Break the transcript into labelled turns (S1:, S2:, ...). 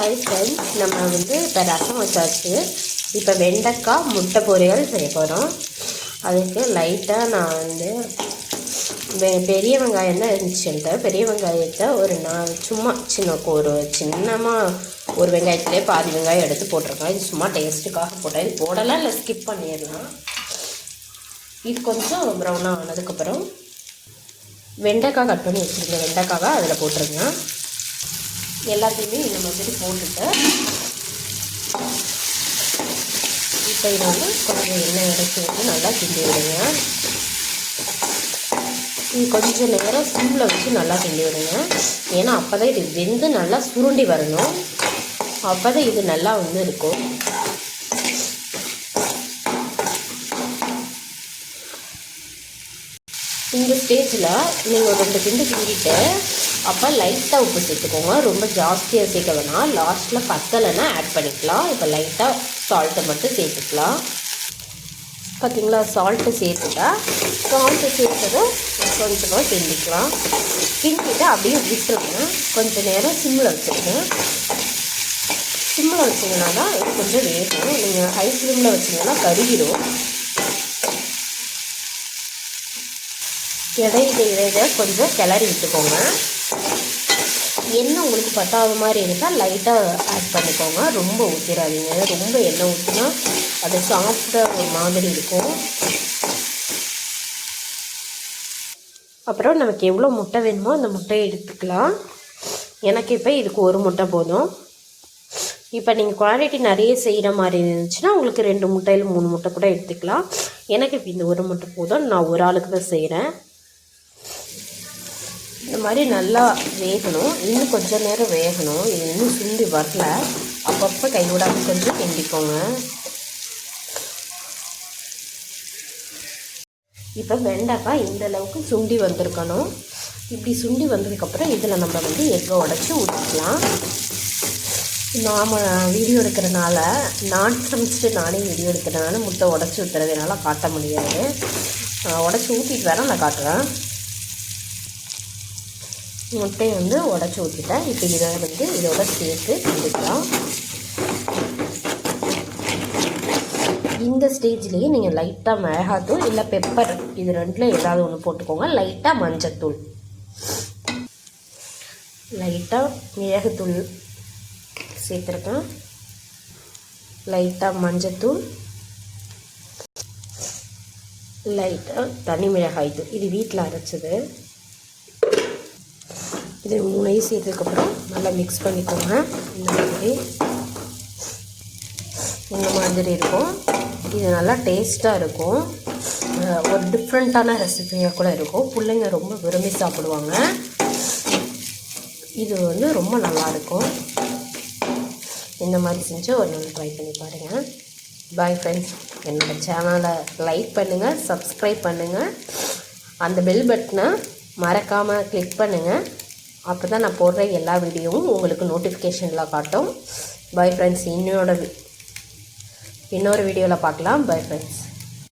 S1: Hi friends நம்ம வந்து இப்போ ரசம் வச்சாச்சு. இப்போ வெண்டைக்காய் முட்டை பொரியல் செய்ய போகிறோம் அதுக்கு லைட்டாக நான் வந்து பெரிய வெங்காயம் தான் இருந்துச்சுன்ட்டு பெரிய வெங்காயத்தை ஒரு நான் சும்மா சின்ன ஒரு சின்னமாக ஒரு வெங்காயத்துலேயே பாதி வெங்காயம் எடுத்து போட்டிருக்கேன். இது சும்மா டேஸ்ட்டுக்காக போட்டேன். இது போடலாம் இல்லை ஸ்கிப் பண்ணிடலாம். இது கொஞ்சம் ப்ரௌனாக ஆனதுக்கப்புறம் வெண்டைக்காய் கட் பண்ணி வச்சுருக்கேன். வெண்டைக்காவை அதில் போட்டிருக்கேன். எல்லாத்தையுமே இந்த மாதிரி போட்டுட்டு இப்போ இதை வந்து கொஞ்சம் எண்ணெய் இறக்கி வந்து நல்லா கிண்டி விடுங்க. இது கொஞ்சம் நேரம் சிம்மில் வச்சு நல்லா கிண்டி விடுங்க. ஏன்னா அப்போ தான் இது வெந்து நல்லா சுருண்டி வரணும். அப்போ தான் இது நல்லா வந்து இருக்கும். இந்த ஸ்டேஜில் நீங்கள் ரெண்டு கிண்டு கிண்டிட்டு அப்போ லைட்டாக உப்பு சேர்த்துக்கோங்க. ரொம்ப ஜாஸ்தியாக சேர்க்க வேணாம். லாஸ்ட்டில் பத்தலைன்னா ஆட் பண்ணிக்கலாம். இப்போ லைட்டாக சால்ட்டை மட்டும் சேர்த்துக்கலாம். பார்த்தீங்களா சால்ட்டு சேர்த்துட்டா சால்ட்டு சேர்த்ததை கொஞ்சமாக கிண்டிக்கலாம் கிண்டிட்டு அப்படியே விட்டுருங்க. கொஞ்சம் நேரம் சிம்மில் வச்சுருங்க சிம்மில் வச்சிங்கன்னா தான் இது கொஞ்சம் வேகும். நீங்கள் ஹை ஃப்ளேமில் வச்சிங்கன்னா கருகிடும் இடையில இடையில கொஞ்சம் கிளறி விட்டுக்கோங்க. எண்ணெய் உங்களுக்கு பத்தாவது மாதிரி இருந்தால் லைட்டாக ஆட் பண்ணிக்கோங்க. ரொம்ப ஊற்றிடாதீங்க ரொம்ப எண்ணெய் ஊற்றினா அது சாப்பிட்ட ஒரு மாதிரி இருக்கும். அப்புறம் நமக்கு எவ்வளோ முட்டை வேணுமோ அந்த முட்டையை எடுத்துக்கலாம். எனக்கு இப்போ இதுக்கு ஒரு முட்டை போதும். இப்போ நீங்கள் குவாலிட்டி நிறைய செய்கிற மாதிரி இருந்துச்சுன்னா உங்களுக்கு ரெண்டு முட்டையில் மூணு முட்டை கூட எடுத்துக்கலாம். எனக்கு இப்போ இந்த ஒரு முட்டை போதும். நான் ஒரு ஆளுக்கு தான் செய்கிறேன் இந்த மாதிரி நல்லா வேகணும். இன்னும் கொஞ்சம் நேரம் வேகணும். இது இன்னும் சுண்டி வரல. அப்பப்போ கை விடாமல் கொஞ்சம் கிண்டிக்கோங்க. இப்போ வெண்டைக்காய் இந்த அளவுக்கு சுண்டி வந்திருக்கணும். இப்படி சுண்டி வந்ததுக்கப்புறம் இதில் நம்ம வந்து எக்கை உடச்சி ஊற்றிக்கலாம் நாம் வீடியோ எடுக்கிறனால நான் சமைச்சிட்டு நானே வீடியோ எடுக்கிறனால முட்டை உடச்சி ஊற்றுறதுனால காட்ட முடியாது. உடச்சி ஊற்றிட்டு வேணால் நான் காட்டுறேன். முட்டையை வந்து உடச்சி ஊற்றிட்டேன் இப்போ இதை வந்து இதோட சேர்த்து எடுக்கலாம். இந்த ஸ்டேஜ்லேயே நீங்கள் லைட்டாக மிளகாத்தூள் இல்லை பெப்பர் இது ரெண்டில் ஏதாவது ஒன்று போட்டுக்கோங்க. லைட்டாக மஞ்சத்தூள். லைட்டாக மிளகுத்தூள் சேர்த்துருக்கேன். லைட்டாக மஞ்சத்தூள். லைட்டாக தனி மிளகாய் தூள். இது வீட்டில் அரைச்சது. இது மூணையும் சேர்த்ததுக்கப்புறம் நல்லா மிக்ஸ் பண்ணிக்கோங்க. இந்த மாதிரி. இந்த மாதிரி இருக்கும். இது நல்லா டேஸ்ட்டாக இருக்கும். ஒரு டிஃப்ரெண்ட்டான ரெசிபியாக கூட இருக்கும். பிள்ளைங்க ரொம்ப விரும்பி சாப்பிடுவாங்க. இது வந்து ரொம்ப நல்லாயிருக்கும் இந்த மாதிரி செஞ்சு ஒரு நாள் ட்ரை பண்ணி பாருங்கள் பாய் ஃப்ரெண்ட்ஸ் என்னோடய சேனலை லைக் பண்ணுங்கள் சப்ஸ்கிரைப் பண்ணுங்கள் அந்த பெல் பட்டனை மறக்காமல் கிளிக் பண்ணுங்கள் அப்போ தான் நான் போடுற எல்லா வீடியோவும் உங்களுக்கு நோட்டிஃபிகேஷனில் காட்டும். பாய் ஃப்ரெண்ட்ஸ் இன்னோட இன்னொரு வீடியோவில் பார்க்கலாம். Bye friends